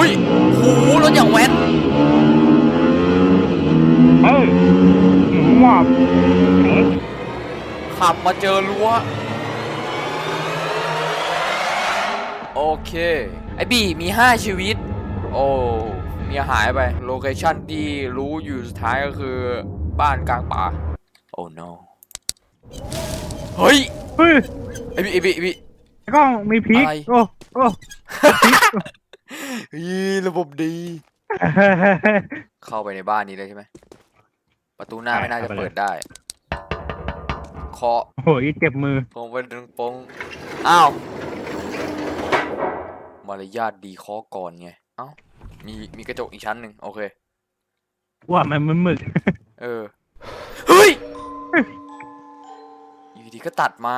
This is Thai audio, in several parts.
หุยหูรถอย่างแว้นเฮ้ยหนูหมอบเอ๊ะขับมาเจอรั้วโอเค ไอ้บี้มี 5 ชีวิต โอ้เมียหายไป โลเคชั่นที่รู้อยู่สุดท้ายก็คือ บ้านกลางป่า โอ้ no เฮ้ย เฮ้ยไอ้บี้ไอ้บี้ไอ้บี้ไอ้กล้องมีพริกอะไร โอ้โอ้ อีระบบดี เข้าไปในบ้านนี้เลยใช่ไหม ประตูหน้าไม่น่าจะเปิดได้ เคาะโหยเจ็บมือ ปงไปดึงปงอ้าว มารยาทดีเคาะก่อนไง เอ้า มีมีกระจกอีกชั้นหนึ่งโอเค ว่ามันมันหมึกเออ เฮ้ย อยู่ดีก็ตัดมา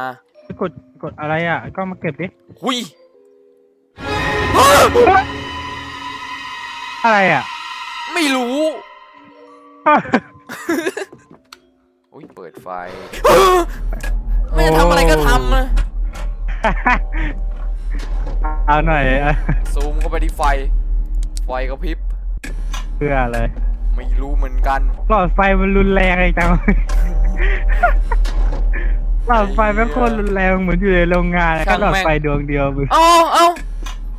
กดกดอะไรอะไอ้กล้องมาเก็บดิ หุย อะไรอะ ไม่รู้ อุ้ยเปิดไฟ ไม่จะทำอะไรก็ทำนะเอาหน่อยอะซูมเข้าไปที่ไฟ ไฟกระพริบ เพื่ออะไร ไม่รู้เหมือนกัน หลอดไฟมันรุนแรงไอ้จัง หลอดไฟแม่งโคตรรุนแรงเหมือนอยู่ในโรงงานอะช่าแค่งหลอดแม่งไฟดวงเดียวมึง เอ้าเอ้า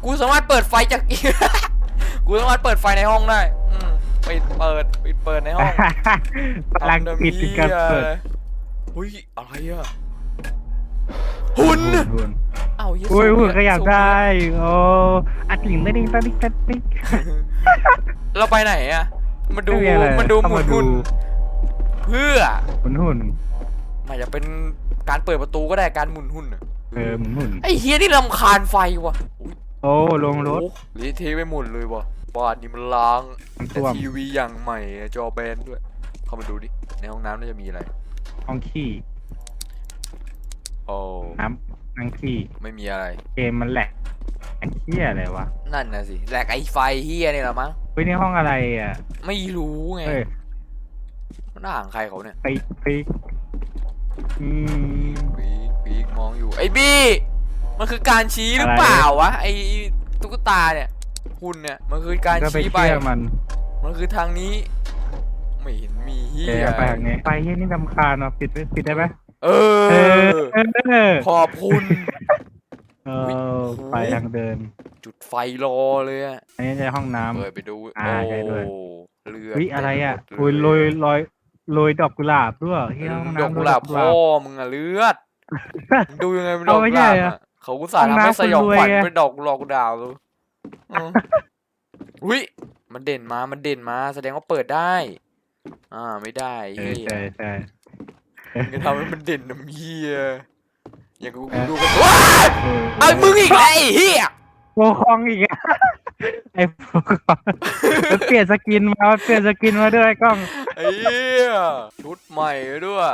กูสามารถเปิดไฟจาก กูสามารถเปิดไฟในห้องได้อืมปิดเปิดปิดเปิดในห้องพลังปิดถึงการเปิดอุ้ยอะไรอะหุ่นหุ่นเอ้าเหี้อุ้ยสูงหุ่นอะขยับสูงได้โอ้อัดหลิงได้ดิงตัดดิงตัดดิงเราไปไหนอะมาดูไม่มีอะไรมาดูหเข้ามุมานดูหุ่นเพื่อหมุนหุ่นมันจะเป็นการเปิดประตูก็ได้การหมุนหุ่นอะเออหมุนหุ่นไอ้เฮียนี่ลำคาญไฟว่ะอุ๊ย โอ้ลงรถโอ้เละเทะไปหมดเลยว่ะบ้านนี่มันล้างมันแต่ท่วมทีวีอย่างใหม่อะจอแบนด้วย เข้ามาดูดิ ในห้องน้ำน่าจะมีอะไร ห้องขี้โอ้น้ำนั่งขี้ไม่มีอะไร เกมมันแหลกไอ้เหี้ยอะไรวะนั่นนะสิแหลกไอไฟเฮียนี่แหละมั้ง เฮ้ยนี่ห้องอะไรอะไม่รู้ไงเฮ้ยมันห่างใครเขาเนี่ย ไปไปอืม ปีกปีกมองอยู่ ไอ้บี้ มันคือการชี้หรือเปล่าวะไอ้ตุ๊กตาเนี่ยหุ่นเนี่ยมันคือการก็ไปชี้ไป เชื่อมันมันคือทางนี้ ไม่เห็นมีเฮีแกยไปทางนี้ไปเฮียนี่ลำคาญว่ะปิดไว้ปิดได้ไหมเอเอออเออขอบคุณ เออไปทางเดินจุดไฟรอเลยอะอันนี้จะห้องน้ำ เปิดไปดูอ่าโอ้ใช่ด้วยเลือดเฮ้ยอะไรอะเต็มโรยหมดโรเลยโรยโรยดอกกุหลาบด้วยเฮียห้องดอกน้ำกุหลาบโรยดพ่อมึงอะเลือดมึงดูยังไงเป็นดอกเอากุไม่หลาบใช่เหรอ อะ เขากุสาห์ห้องทำให้น้ำสยองคนรวยขวัญไงเป็นดอกดอกกุหลาบเลยอืมอุ้ยมันเด่นมา มันเด่นมา แสดงว่าเปิดได้ อ่า ไม่ได้เอเฮีอยใช่ใช่มึงจะทำให้มันเด่นน้ำเฮียอย่างกูเออดูกันว้ายเอามึงอีกแล้วไอ้เฮียโปรคองอีกอะไอ้โปรคองมันเปลี่ยนสกินมามันเปลี่ยนสกินมาด้วยกล้องไอ้เฮียชุดใหม่ด้วย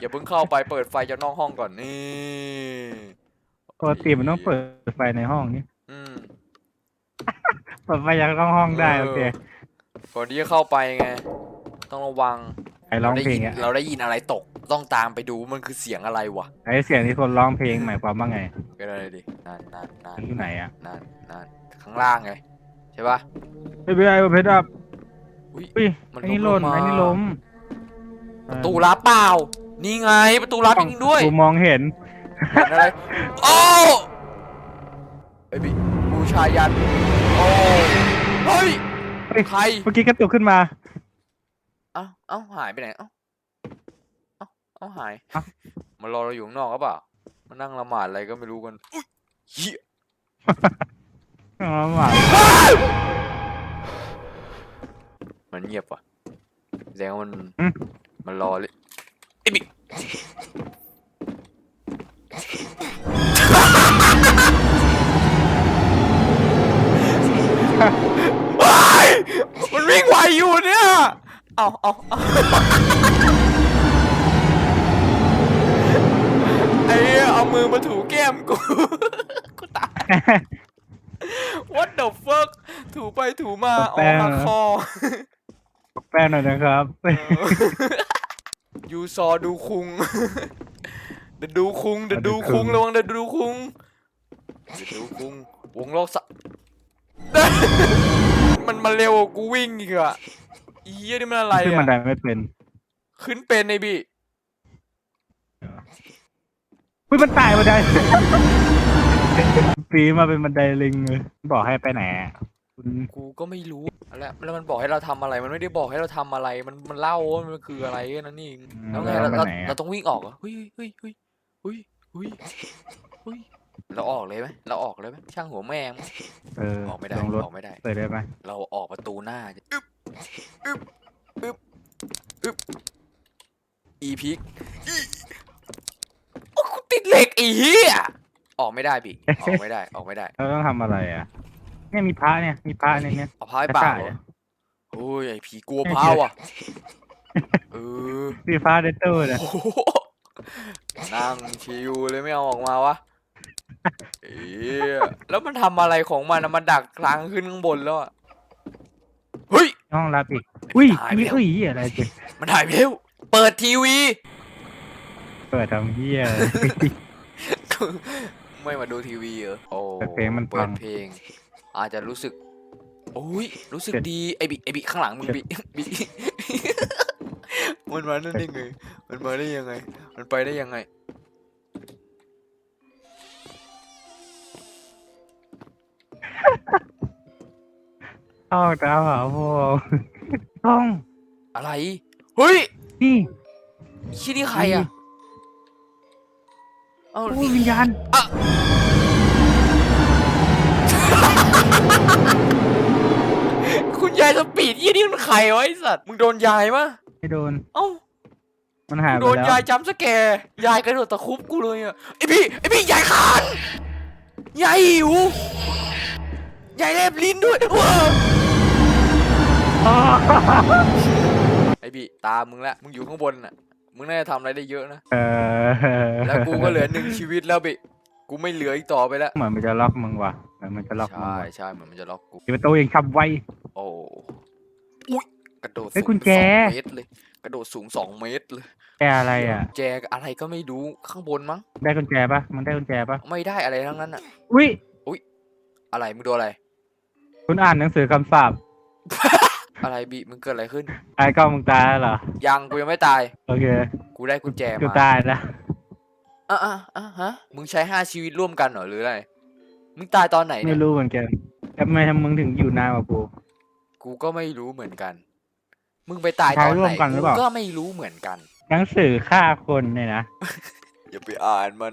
อย่าเพิ่งเข้าไปเปิดไฟจากนอกห้องก่อนนี่ปกติมันต้องเปิดไฟในห้องนี่อืมเปิดไฟจากนอกห้องได้โอเคก่อนที่จะเข้าไปไง ต้องระวังไอ้ร้องได้เพลยิงนอะเราได้ยินอะไรตกต้องตามไปดูมันคือเสียงอะไรวะไอ้เสียงที่คนร้องเพลงหมายความว่าไงก็ได้ดินั่นนั่นนั่นอยู่ไหนอะนั่นนั่นข้างล่างไงใช่ปะไม่เป็นไรเพชรอัพอุ้ยอุ้ยมันไอ้นี่ล้หล่มนลงมาไอ้นี่ล้ม ประตูลับเปล่า นี่ไงประตูลับจริงด้วยกูมองเห็นเห็นอะไรโอ้ไอ้บิบูชายันโอ้เฮ้ยเฮ้ยใครเมื่อกี้กระตุกขึ้นมา เอ้าเอ้าหายไปไหนเอ้าเอ้าเอ้าหายเอ้า มันรอเราอยู่ข้างนอกหรือเปล่ามานั่งละหมาดอะไรก็ไม่รู้กันอุ๊ยเหี้ยอ๋อหมามันเงียบว่ะแสดงว่ามันอืม มันรอเลยไอ้บิว้ายมันวิ่งไวอยู่เนี่ย เอาเอาเอาไอ้เหี้ยเอามือมาถูแก้มกู กูตาย What the fuck ถูไปถูมาออกมาคอ แป้งหน่อยนะครับ ยูซอดูคุง เดยวดูคุงเดยวดูคุงระวังเดยวดูคุงเดยวดูคุงวงโลกสะ มันมาเร็วกว่ากูวิ่งอีกอะอีเหี้ยนี่มันอะไรขึ้นบันไดอะไม่เป็นขึ้นเป็นไอ้บี้อุ้ยมันตายบันไดปีนมาเป็นบันไดลิงเลยบอกให้ไปไหนอะ คุณกูก็ไม่รู้แล้วแล้วมันบอกให้เราทำอะไร มันไม่ได้บอกให้เราทำอะไร มันมันเล่าว่ามันคืออะไรแค่นั่นเองแล้วไงแล้เราวไปเราไหนเราอะต้องวิ่งออกเหรอเฮ้ยเฮ้ยเฮ้ยเฮ้ยเฮ้ยเฮ้ยเราออกเลยไหมเราออกเลยไหมช่างหัวแม่งเออออกไม่ได้ลงรถออกไม่ได้เปิดได้ไหมเราออกประตูหน้าอึ๊บอึ๊บอึ๊บอึ๊บอีพิกอีโอ้กูติดเหล็กไอ้เหี้ยออกไม่ได้พี่ออกไม่ได้ออกไม่ได้ เราต้องทำอะไรอะ เนี่ยมีพระเนี่ยมีพระเนี่ยเนี่ย เอาพายเปล่าใช่เหรอโอ้ยไอ้ผีกลัวพาวอะเออมีพระในตู้เนี่ยโอ้โหนั่งชิวเลยไม่เอาออกมาวะเอ๊ะแล้วมันทำอะไรของมันอะมันดักทางขึ้นข้างบนแล้วอะเฮ้ย ห้องรับอีกอุ้ยตายไปมีแล้ว อุ้ยเหี้ยอะไรเจ๊มันถ่ายไปแล้วเปิดทีวี เปิดทำเหี้ย ไม่มาดูทีวีเหรอโอ้แต่เพลงมันเปิฟัดง เพลง อาจจะรู้สึกโอ้ยรู้สึกเจ็ดดีไอบิไอบิข้างหลังมึงเจ็ดบิบิมันมาได้ยังไงมันมาได้ยังไง มันไปได้ยังไงห้องตามหาพวกห้องอะไรเฮ้ยนี่ชี้นี่ใครอะเอ้าโอ้ยวิญญาณ คุณยายสปีดยี่นี่มันใครวะไอสัตว์ มึงโดนยายปะไม่โดน เอ้า มันหายกูไปโดนแล้วยายจำสแกร์ยายกระโดดตะครุบกูเลยอะไอพี่ไอพี่ยายขาดยายหิวยายแลบลิ้นด้วยว้าวอ๋อไอพี่ตามมึงละมึงอยู่ข้างบนน่ะ มึงน่าจะทำอะไรได้เยอะนะ เออแล้วกูก็เหลือหนึ่งชีวิตแล้วบิ กูไม่เหลืออีกต่อไปแล้ว เหมือนมันจะล็อกมึงว่ะเหมือนมันจะล็อกมึงใช่ว่ะใช่เหมือนมันจะล็อกกู ปิดประตูอย่างฉับไว โอ้อุ้ยกระโดดเฮ้ยสูงกุญแจ สองเมตรเลย กระโดดสูงสองเมตรเลยแกอะไรอะ แจอะไรก็ไม่รู้ข้างบนมั้ง ได้กุญแจปะมันได้กุญแจปะไม่ได้อะไรทั้งนั้นอะอุ้ยอะไรมึงโดนอะไร คุณอ่านหนังสือคำสาปอะไรบิมึงเกิดอะไรขึ้น ไอ้กล้องมึงตายแล้วเหรอยังกูยังไม่ตาย โอเคกูได้กุญแจกูมาตายนะ อะอะอะฮะ มึงใช้ห้าชีวิตร่วมกันเหรอหรืออะไร มึงตายตอนไหนไม่เนี่ย รู้เหมือนกันทำไมทำมึงถึงอยู่นานกว่ากู กูก็ไม่รู้เหมือนกัน มึงไปตายตอนใช้ร่ไหวนมกันหรือเปล่ากู ก็ไม่รู้เหมือนกัน หนังสือฆ่าคนเนี่ยนะ อย่าไปอ่านมัน